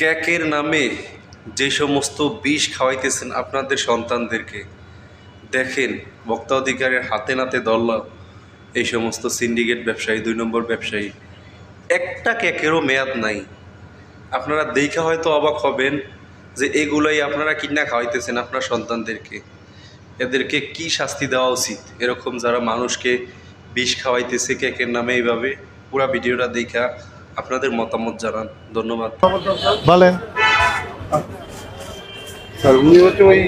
ক্যাকের নামে যে সমস্ত বিষ খাওয়াইতেছেন আপনাদের সন্তানদেরকে, দেখেন ভোক্তা অধিকারের হাতে নাতে দল্লা এই সমস্ত সিন্ডিকেট ব্যবসায়ী, দুই নম্বর ব্যবসায়ী, একটা ক্যাকেরও মেয়াদ নাই। আপনারা দেখে হয়তো অবাক হবেন যে এগুলোই আপনারা কিনা খাওয়াইতেছেন আপনার সন্তানদেরকে। এদেরকে কি শাস্তি দেওয়া উচিত? এরকম যারা মানুষকে বিষ খাওয়াইতেছে কেকের নামে এইভাবে, পুরা ভিডিওটা দেখা আপনাদের মতামত জানান। ধন্যবাদ। বলেন। স্যার উনি হচ্ছে ওই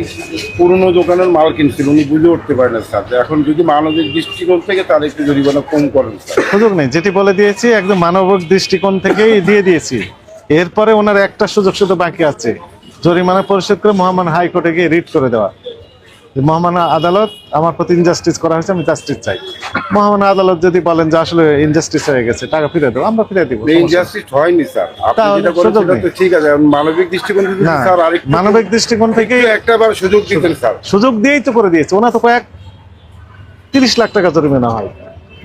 পুরনো দোকানের মাল কিনছিল উনি বুঝে উঠতে পারেন না স্যার। এখন যদি মানবিক দৃষ্টিকোণ থেকে তার একটু জরিমানা কম করেন সুযোগ নেই যেটি বলে দিয়েছি একদম মানবিক দৃষ্টিকোণ থেকেই দিয়ে দিয়েছি। এরপরে ওনার একটা সুযোগ শুধু বাকি আছে জরিমানা পরিশোধ করে মহামান হাইকোর্টে গিয়ে রিট করে দেওয়া। যে মহামান্য আদালত আমার প্রতি ইনজাস্টিস করা হয়েছে আমি জাস্টিস চাই। মহামান্য আদালত যদি বলেন যে আসলে ইনজাস্টিস হয়ে গেছে টাকা ফিরে দেবো আমরা ফিরে দিব ইনজাস্টিস হয়নি স্যার। আপনি যেটা। তো ঠিক আছে মানবিক দৃষ্টিকোণ থেকে স্যার আরেকটু মানবিক দৃষ্টিকোণ থেকেই একটা বার সুযোগ দিতেন স্যার। সুযোগ দিয়েই তো করে দিয়েছে। ওনা তো কয়েক তিরিশ লাখ টাকা জরিমানা হয়।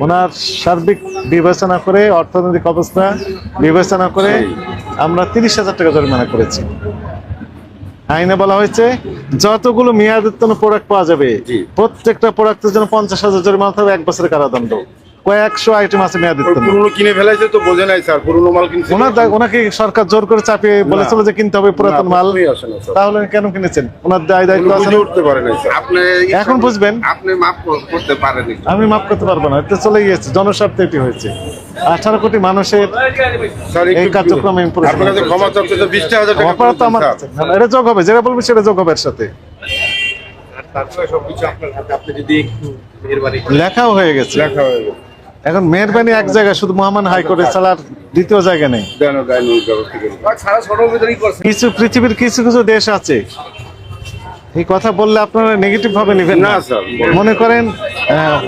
ওনার সার্বিক বিবেচনা করে অর্থনৈতিক অবস্থা বিবেচনা করে আমরা তিরিশ হাজার টাকা জরিমানা করেছি। আইনে বলা হয়েছে যতগুলো মেয়াদের জন্য প্রোডাক্ট পাওয়া যাবে। প্রত্যেকটা প্রোডাক্টের জন্য পঞ্চাশ হাজার জরিমানা থাকবে এক বছরের কারাদণ্ড কয়েকশো আইটেম আছে মেয়াদ ওই পুরনো কিনে ফেলাইছে তো বোঝে নাই স্যার পুরনো মাল কিনছে ওনার ওনাকে সরকার জোর করে চাপিয়ে বলেছিল যে কিনতে হবে পুরাতন মাল। তাহলে কেন কিনেছেন? ওনার দায় দায়িত্ব আছে? উঠতে পারে নাই আপনি এখন বুঝবেন। আপনি মাফ করতে পারেন আমি মাফ করতে পারব না এটা চলে গিয়েছে জনস্বার্থে এটি হয়েছে। আঠারো কোটি মানুষের এই কার্যক্রম অপরাধ তো আমার কাছে। এটা যোগ হবে যেটা বলবি সেটা যোগ হবে এর সাথে তারপরে সবকিছু আপনার হাতে আপনি যদি একটু মেহরবানি লেখাও হয়ে গেছে। লেখা হয়ে গেছে। এখন মেহরবানি এক জায়গায় শুধু মহামান হাইকোর্টে চালার দ্বিতীয় জায়গা নেই। কিছু পৃথিবীর কিছু কিছু দেশ আছে। এই কথা বললে আপনারা নেগেটিভ ভাবে নেবেন না। মনে করেন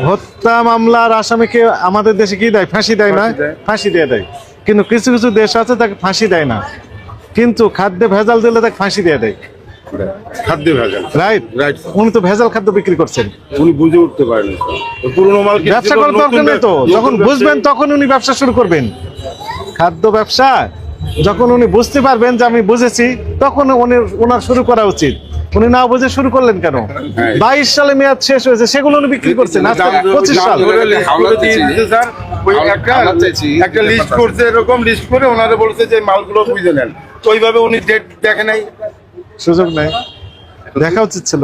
হত্যা মামলার আসামিকে আমাদের দেশে কি দেয়? ফাঁসি দেয় না। ফাঁসি দিয়ে দেয়। কিন্তু কিছু কিছু দেশ আছে তাকে ফাঁসি দেয় না। কিন্তু খাদ্যে ভেজাল দিলে তাকে ফাঁসি দিয়ে দেয়। খাদ্য ভেজাল। রাইট রাইট উনি তো ভেজাল খাদ্য বিক্রি করছেন। উনি বুঝে উঠতে পারেন না স্যার ওই পুরনো মাল ব্যবসা করার দরকার নেই তো। যখন বুঝবেন তখন উনি ব্যবসা শুরু করবেন। খাদ্য ব্যবসা যখন উনি বুঝতে পারবেন যে আমি বুঝেছি তখন উনি ওনার শুরু করা উচিত। উনি না বুঝে শুরু করলেন কেন? হ্যাঁ। বাইশ সালে মেয়াদ শেষ হয়েছে সেগুলো উনি বিক্রি করছেন। পঁচিশ সাল। একটা লিস্ট করছে এরকম লিস্ট করে ওনারা বলছে যে মালগুলো বুঝে নেন। তো ওইভাবে উনি ডেট দেখে নাই। সুযোগ নেই। দেখা উচিত ছিল?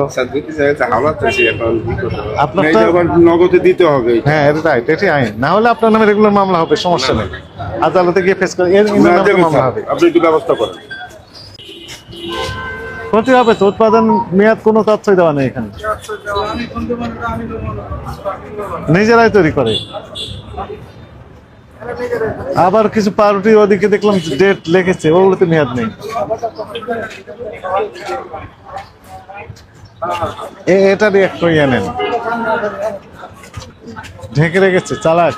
আপনার যখন নগদে দিতে হবে হ্যাঁ রাইট এটাই আইন। না হলে আপনার নামে রেগুলার মামলা হবে সমস্যা নেই। আদালতে গিয়ে ফেস করে মামলা হবে। আপনি একটু ব্যবস্থা করেন। ক্ষতি হবে তো উৎপাদন মেয়াদ কোনো তথ্যই দেওয়া নেই এখানে। নিজেরাই তৈরি করে। আবার কিছু পাউরুটি ওদিকে দেখলাম ডেট লিখেছে ওগুলোতে মেয়াদ নেই। এটা দিয়ে একটু ইয়ে নেন। ঢেকে রেখেছে, চালাক।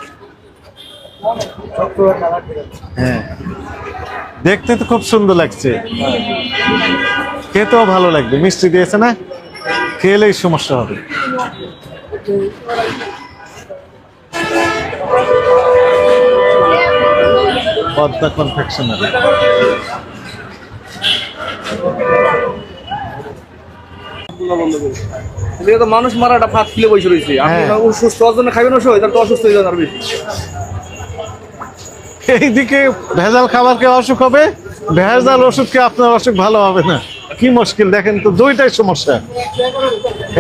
হ্যাঁ। দেখতে তো খুব সুন্দর লাগছে। খেতেও ভালো লাগবে। মিষ্টি দিয়েছে না? খেলেই সমস্যা হবে। পদ্মা কনফেকশনারি মানুষ ফাঁক খুলে বসে রয়েছে আপনি। অসুস্থ জন্য খাবেন ওষুধ তো অসুস্থ হয়ে যান আর বেশি। এইদিকে ভেজাল খাবার খেয়ে অসুখ হবে ভেজাল ওষুধ খেয়ে আপনার অসুখ ভালো হবে না। কি মুশকিল দেখেন তো দুইটাই সমস্যা।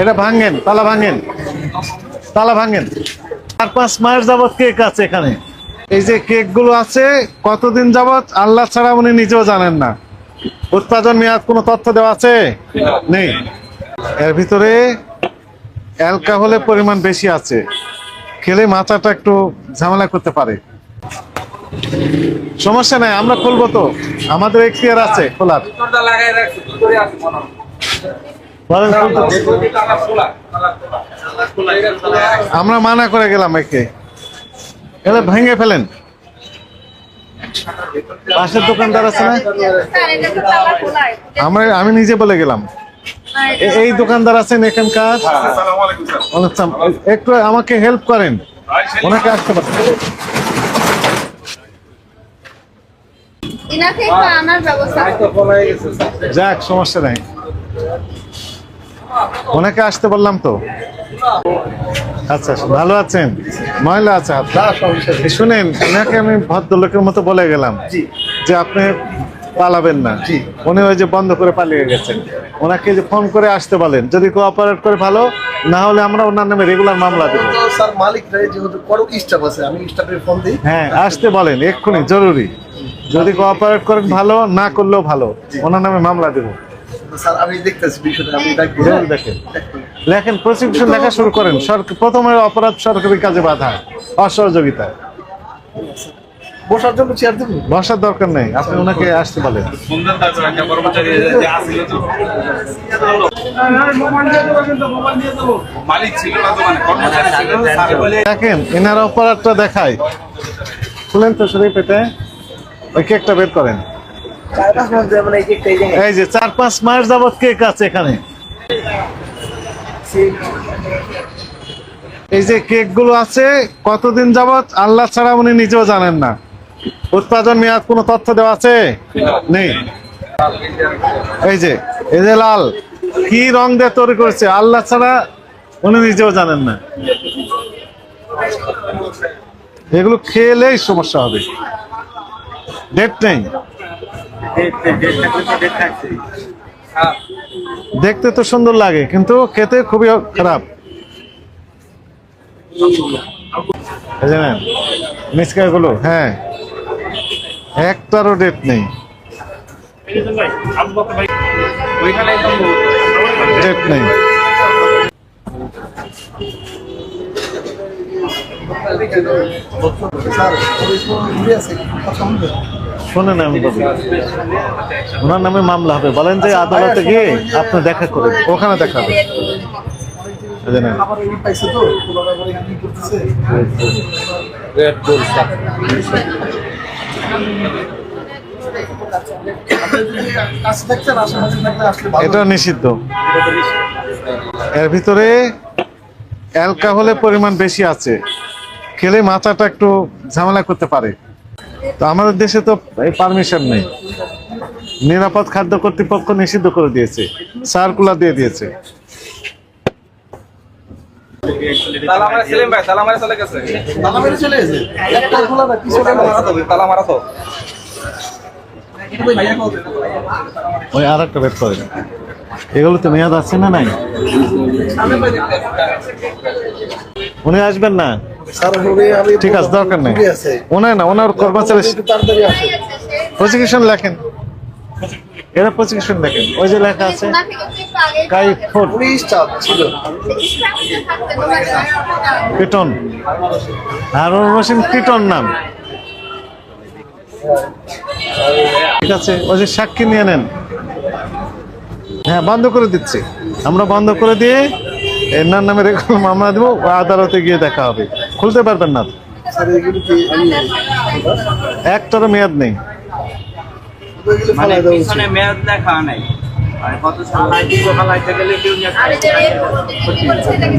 এটা ভাঙেন তালা ভাঙেন তালা ভাঙেন। চার পাঁচ মাস যাবত কেক আছে এখানে? এই যে কেকগুলো আছে, কতদিন যাবৎ আল্লাহ ছাড়া উনি নিজেও জানেন না। উৎপাদন মেয়াদ কোনো তথ্য দেওয়া আছে? নেই। এর ভিতরে অ্যালকোহলের পরিমাণ বেশি আছে। খেলে মাথাটা একটু ঝামেলা করতে পারে। সমস্যা নাই, আমরা খুলবো তো। আমাদের এখতিয়ার আছে খোলার। আমরা মানা করে গেলাম একে। এলে ভেঙে ফেলেন। পাশের দোকানদার আছে না? আমরা আমি নিজে বলে গেলাম। এই দোকানদার আছেন এখানকার? একটু আমাকে হেল্প করেন। ওনাকে আসতে পারেন। যাক সমস্যা নাই। ওনাকে আসতে বললাম তো। আচ্ছা ভালো আছেন? মহিলা আছে শুনেন ওনাকে আমি ভদ্রলোকের মতো বলে গেলাম যে আপনি পালাবেন না। উনি ওই যে বন্ধ করে পালিয়ে গেছেন। ওনাকে যে ফোন করে আসতে বলেন যদি কোঅপারেট করে ভালো না হলে আমরা ওনার নামে রেগুলার মামলা দেবো। স্যার মালিক যেহেতু স্টাফ আছে আমি স্টাফের ফোন দিই। হ্যাঁ আসতে বলেন এক্ষুনি জরুরি। যদি কোঅপারেট করেন ভালো না করলেও ভালো ওনার নামে মামলা দেবো। স্যার আমি দেখতেছি বিষয়টা আমি দেখেন। লেখেন প্রসিকিউশন লেখা শুরু করেন। সরকার প্রথমে অপরাধ সরকারি কাজে বাধা অসহযোগিতা। বসার জন্য চেয়ার দেবো বসার দরকার নেই আপনি ওনাকে আসতে বলেন। দেখেন এনার অপরাধটা দেখায়। খুলেন তো শরীর পেটে ওই কেকটা বের করেন। এই যে চার পাঁচ মাস যাবত কেক আছে এখানে? এই যে কেকগুলো আছে, কতদিন যাবত আল্লাহ ছাড়া উনি নিজেও জানেন না। উৎপাদন মেয়াদ কোনো তথ্য দেওয়া আছে? নেই। এই যে এই যে লাল, কি রং দিয়ে তৈরি করেছে? আল্লাহ ছাড়া উনি নিজেও জানেন না। এগুলো খেলেই সমস্যা হবে। ডেট নেই। দেখতে তো সুন্দর লাগে কিন্তু খেতে খুবই খারাপ। এই যে নেন, মিসকাগুলো হ্যাঁ। একটারও ডেট নেই। ডেট নেই। স্যার শোনেন আমি বলি ওনার নামে মামলা হবে। বলেন যে আদালতে গিয়ে আপনি দেখা করেন ওখানে দেখা হবে। এই যে নেন। আবার এই পাইছে তো কোনো ব্যাপারে কি করতেছে? আপনি যদি কাছে থাকতেন আশেপাশে থাকলে আসলে ভালো এটা নিষিদ্ধ। এর ভিতরে অ্যালকোহলের পরিমাণ বেশি আছে। খেলে মাথাটা একটু ঝামেলা করতে পারে। তো আমাদের দেশে তো এই পারমিশন নেই। নিরাপদ খাদ্য কর্তৃপক্ষ নিষিদ্ধ করে দিয়েছে। সার্কুলার দিয়ে দিয়েছে। ওই আর একটা বের করে এগুলো তো মেয়াদ আছে না নাই? উনি আসবেন না? ঠিক আছে দরকার নেই। ওনার না ওনার কর্মচারী প্রসিকিউশন লেখেন। এরা প্রসিকিউশন লেখেন। ওই যে লেখা আছে কাই দোকানে পিটন। হারুন রশিদ পিটন নাম। ঠিক আছে ওই যে সাক্ষী নিয়ে নেন। হ্যাঁ বন্ধ করে দিচ্ছি। আমরা বন্ধ করে দিয়ে এনার নামে রেখে মামলা দেবো আদালতে গিয়ে দেখা হবে। খুলতে পারবেন না। একটারও মেয়াদ নেই। মেয়াদ লেখা মানে এটাকে?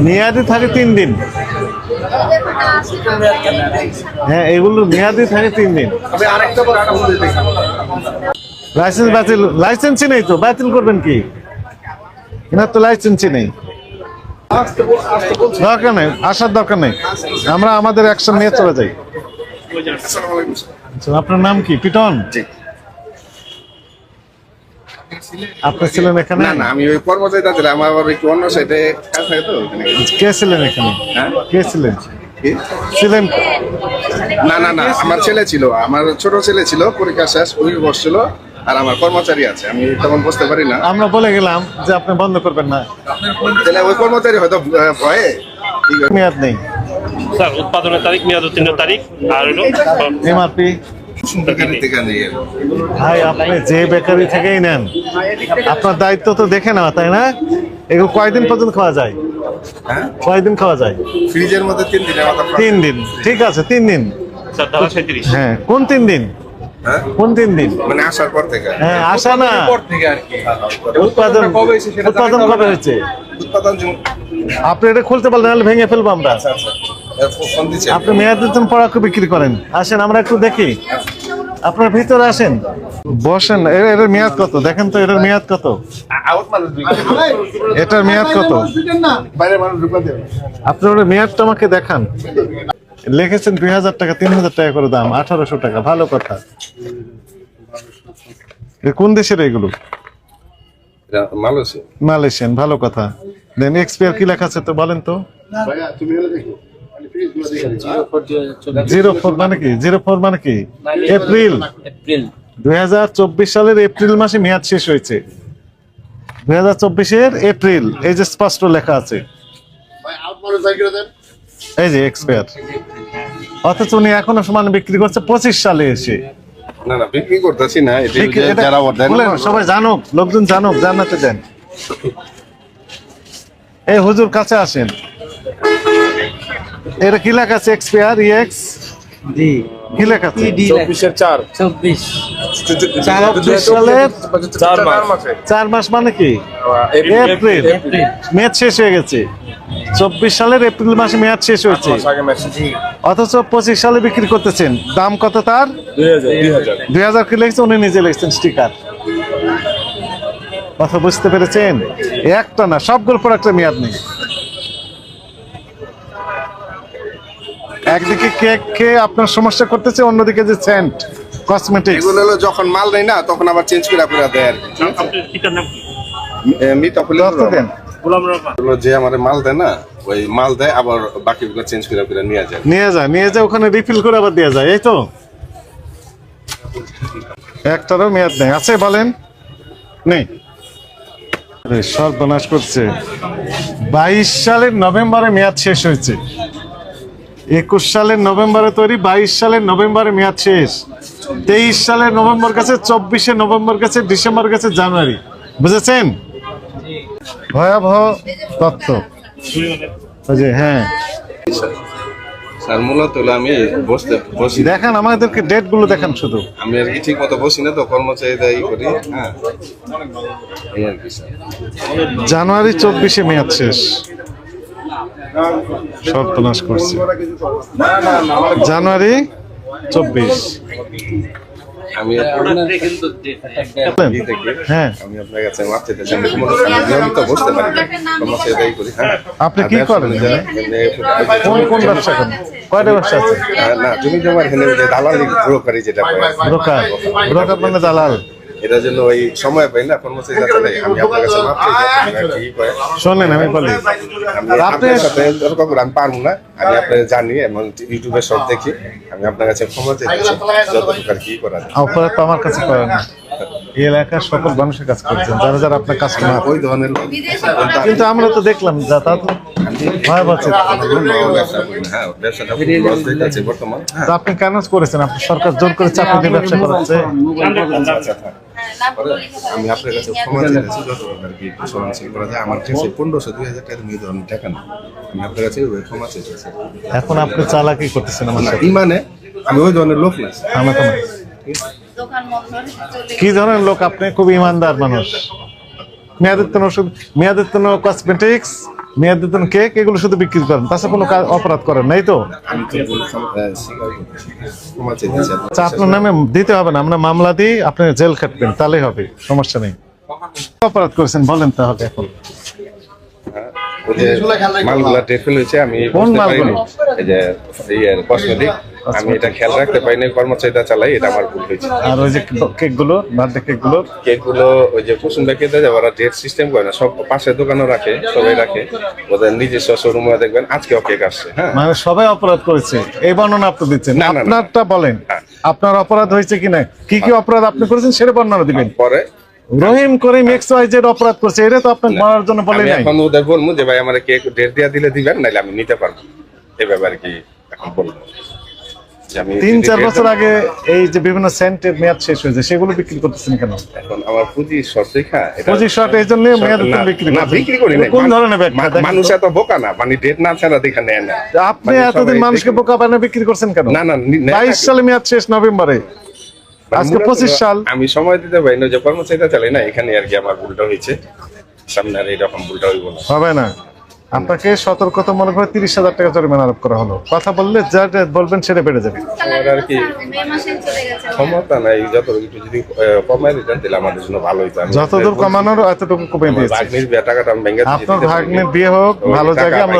মেয়াদি থাকে তিন দিন। হ্যাঁ এগুলো মেয়াদি থাকে তিন দিন। লাইসেন্স বাতিল লাইসেন্সই নেই তো বাতিল করবেন কি? এনার তো লাইসেন্সই নেই আসতে বল- আসতে বলছি দরকার নেই আসার দরকার নেই। আমরা আমাদের অ্যাকশন নিয়ে চলে যাই। আপনার নাম কি? পিটন? আপনি ছিলেন এখানে? না না আমি ওই কর্মচারী ছিলাম আমার আবার একটু অন্য সাইডে কাজ থাকে তো কে ছিলেন এখানে? হ্যাঁ? কে ছিলেন? ছিলেন? না না না আমার ছেলে ছিল আমার ছোট ছেলে ছিল পরীক্ষা শেষ উনি বসছিল আর আমার কর্মচারী আছে আমি তখন বুঝতে পারি না। আমরা বলে গেলাম যে আপনি বন্ধ করবেন না। তাহলে ওই কর্মচারী হয়তো ভয়ে মেয়াদ নেই। স্যার উৎপাদনের তারিখ মেয়াদ উত্তীর্ণের তারিখ আর হলো এমআরপি। ভাই আপনি যে বেকারি থেকেই নেন আপনার দায়িত্ব তো দেখে নেওয়া তাই না? এগুলো কয়দিন পর্যন্ত খাওয়া যায়? হ্যাঁ? কয়দিন খাওয়া যায়? ফ্রিজের মধ্যে তিন দিনের মাথা তিন দিন। ঠিক আছে তিন দিন। হ্যাঁ কোন তিন দিন? কোন তিন দিন? মানে আসার পর থেকে। হ্যাঁ আসা না। পর থেকে আর কি। উৎপাদন কবে হয়েছে উৎপাদন কবে হয়েছে? উৎপাদন আপনি এটা খুলতে পারলেন নাহলে ভেঙে ফেলব আমরা। আচ্ছা আচ্ছা। আপনি মেয়াদের জন্য পড়াকে বিক্রি করেন। আসেন আমরা একটু দেখি। আপনার ভিতরে আসেন। বসেন এর এর মেয়াদ কত? দেখেন তো এটার মেয়াদ কত? এটার মেয়াদ কত? বাইরে মানুষ আপনার মেয়াদটা আমাকে দেখান। লিখেছেন দুই হাজার টাকা তিন হাজার টাকা করে দাম আঠারোশো টাকা ভালো কথা। এ কোন দেশের এগুলো? মালয়েশিয়ান ভালো কথা। দেন এক্সপিয়ার কি লেখা আছে তো বলেন তো? জিরো ফোর মানে কি? জিরো ফোর মানে কি? এপ্রিল। এপ্রিল। দুই হাজার চব্বিশ সালের এপ্রিল মাসে মেয়াদ শেষ হয়েছে। দুই হাজার চব্বিশের এপ্রিল এই যে স্পষ্ট লেখা আছে। এই যে এক্সপায়ার অথচ উনি এখনও সমান বিক্রি করছে পঁচিশ সালে এসে। না না বিক্রি করতেছি না যারা সবাই জানুক লোকজন জানুক জানাতে দেন। এই হুজুর কাছে আসেন। এটা কি লেখা আছে? Expire EX G. কি লেখা আছে? সালের মাসে। চার মাস। মানে কি? এপ্রিল। এপ্রিল। মেয়াদ শেষ হয়ে গেছে। চব্বিশ সালের এপ্রিল মাসে মেয়াদ শেষ হয়েছে। অথচ পঁচিশ সালে বিক্রি করতেছেন। দাম কত তার? দুই হাজার কি লিখছে উনি নিজে লিখছেন স্টিকার কথা বুঝতে পেরেছেন? একটা না সবগুলো প্রোডাক্টের মেয়াদ নেই। একদিকে কেক খেয়ে আপনার সমস্যা করতেছে অন্যদিকে যে সেন্ট কসমেটিক্স এগুলো হলো যখন মাল নেই না তখন আবার চেঞ্জ করে করে দেয় আর কি আপনার কত দেন। গোলাম রহমান। যে আমার মাল দেয় না ওই মাল দেয় আবার বাকিগুলো চেঞ্জ করে করে নিয়ে যায়। নিয়ে যায় নিয়ে যায় ওখানে রিফিল করে আবার দেওয়া যায় এই তো। একটারও মেয়াদ নেই। আছে বলেন? নেই। সর্বনাশ করছে। বাইশ সালের নভেম্বরে মেয়াদ শেষ হয়েছে। একুশ সালের নভেম্বরে তৈরি বাইশ সালের নভেম্বরে মেয়াদ শেষ। তেইশ সালের নভেম্বর কাছে চব্বিশে নভেম্বর কাছে ডিসেম্বর কাছে জানুয়ারি। বুঝেছেন? ভয়াবহ ওই যে হ্যাঁ। স্যার মূলত আমি বসতে বসি। দেখান আমাদেরকে ডেটগুলো দেখান শুধু। আমি আর কি ঠিক মতো বসি না তো করি হ্যাঁ। জানুয়ারি চব্বিশে মেয়াদ শেষ। সর্বনাশ করছে। জানুয়ারি চব্বিশ। আমি কিন্তু ই থেকে হ্যাঁ। আমি আপনার কাছে মাপ চাইতে চাই আমি কোনো- আমি নিয়মিত বসতে পারি না। কর্মচারীরা করি হ্যাঁ। আপনি কি করেন? মানে, কোন কোন ব্যবসা করেন? কয়টা ব্যবসা আছে? না তুমি এখানে যে ব্রোকারি যেটা ব্রোকার। ব্রোকার মানে দালাল। এটার জন্য ওই সময় পাই না আমি আপনার কাছে মাপ চাই শোনেন আমি বলি। আপনার সাথে তর্ক করে আমি পারব না। আমি আপনার জানি এবং ইউটিউবে সব দেখি। আমি আপনার কাছে ক্ষমা চাইতেছি যতটুকু আর কি করা যায়। অপরাধ তো আমার কাছে করেন না। এই এলাকার সকল মানুষের কাছে করছেন যারা যারা আপনার কাস্টমার ওই ধরনের কিন্তু আমরা তো দেখলাম করি না, হ্যাঁ হ্যাঁ তো আপনি কেন করেছেন? আপনি সরকার জোর করে চাকরি দিয়ে ব্যবসা করাচ্ছে। আচ্ছা থাক। আমি আপনার কাছে ক্ষমা চাইতেছি যতটুকু আর কি একটু সহনশীল করা যায় আমার কাছে পনেরোশো দুই হাজার টাকা এই ধরনের টাকা না আমি আপনার কাছে ক্ষমা চাইতেছি এখন আপনি চালাকি করতেছেন আমার ইমানে আমি ওই ধরনের লোক না আমার তো কি ধরনের লোক? আপনি খুব ইমানদার মানুষ। মেয়াদিত্তন ওষুধ মেয়াদিত্তন কসমেটিক্স মেয়াদিত্তন কেক এগুলো শুধু বিক্রি করেন তাছাড়া কোনো কাজ অপরাধ করেন নাই তো? আচ্ছা আপনার নামে দিতে হবে না আমরা মামলা দিই আপনি জেল খাটবেন তাহলেই হবে সমস্যা নেই। অপরাধ করেছেন বলেন তাহলে এখন। মালগুলা টেফেল হয়েছে আমি কোন মালগুলো? এই যে কসমেটিক। আমি এটা খেয়াল রাখতে পারিনি কর্মচারীটা চালাই এটা আমার ভুল হয়েছে। আর ওই যে কেকগুলো বার্থডে কেকগুলো কেকগুলো ওই যে কুসুম ব্যাগে দেয় ওরা ডেট সিস্টেম করে না সব পাশের দোকানও রাখে সবাই রাখে। ওদের নিজস্ব শোরুমে দেখবেন আজকেও কেক আসছে হ্যাঁ। মানে সবাই অপরাধ করেছে এই বর্ণনা আপনি দিচ্ছেন। না, না, না। আপনারটা বলেন আপনার অপরাধ হয়েছে কিনা কি কি অপরাধ আপনি করেছেন সেটা বর্ণনা দিবেন। পরে। Rahim Karim X Y Z অপরাধ করছে এটা তো আপনার বলার জন্য বলে নাই। এখন ওদের বলব যে ভাই আমার কেক ডেট দিয়া দিলে দিবেন নাহলে আমি নিতে পারব। এই ব্যাপারে কি এখন বলব? তিন চার বছর আগে এই যে বিভিন্ন সেন্টের মেয়াদ শেষ হয়েছে সেগুলো বিক্রি করতেছেন কেন? এখন আমার পুঁজি শর্ট রেখা পঁচিশ শট এই জন্য মেয়াদ না, বিক্রি না। বিক্রি করি নাই। কোন ধরনের ব্যাখ্যা? মানুষ এত বোকা না মানে ডেট না ছাড়া দেখা নেয় না। আপনি মানে এতদিন মানুষকে বোকা বানিয়ে বিক্রি করছেন কেন? না, না, নি- নেয় বাইশ না। সালে মেয়াদ শেষ নভেম্বরে। আজকে মূলত পঁচিশ সাল। আমি সময় দিতে পারি না যে কর্মচারীটা চালাই না এখানে আর কি আমার ভুলটা হয়েছে। সামনে আর এইরকম ভুলটা হইব না। হবে না। আপনাকে সতর্কতা মনে করে তিরিশ হাজার টাকা জরিমানা আরোপ করা হলো। কথা বললে যা বলবেন সেটা বেড়ে যাবে। আর কি ক্ষমতা নাই যত একটু যদি কমাই দিতেন তাহলে আমাদের জন্য ভালো হইতো। যতদূর কমানোর এতটুকু কমে আমার দিয়েছে। ভাগ্নির টাকাটা আমি আপনার ভাগ্নির বিয়ে হোক ভালো জায়গায় আমরা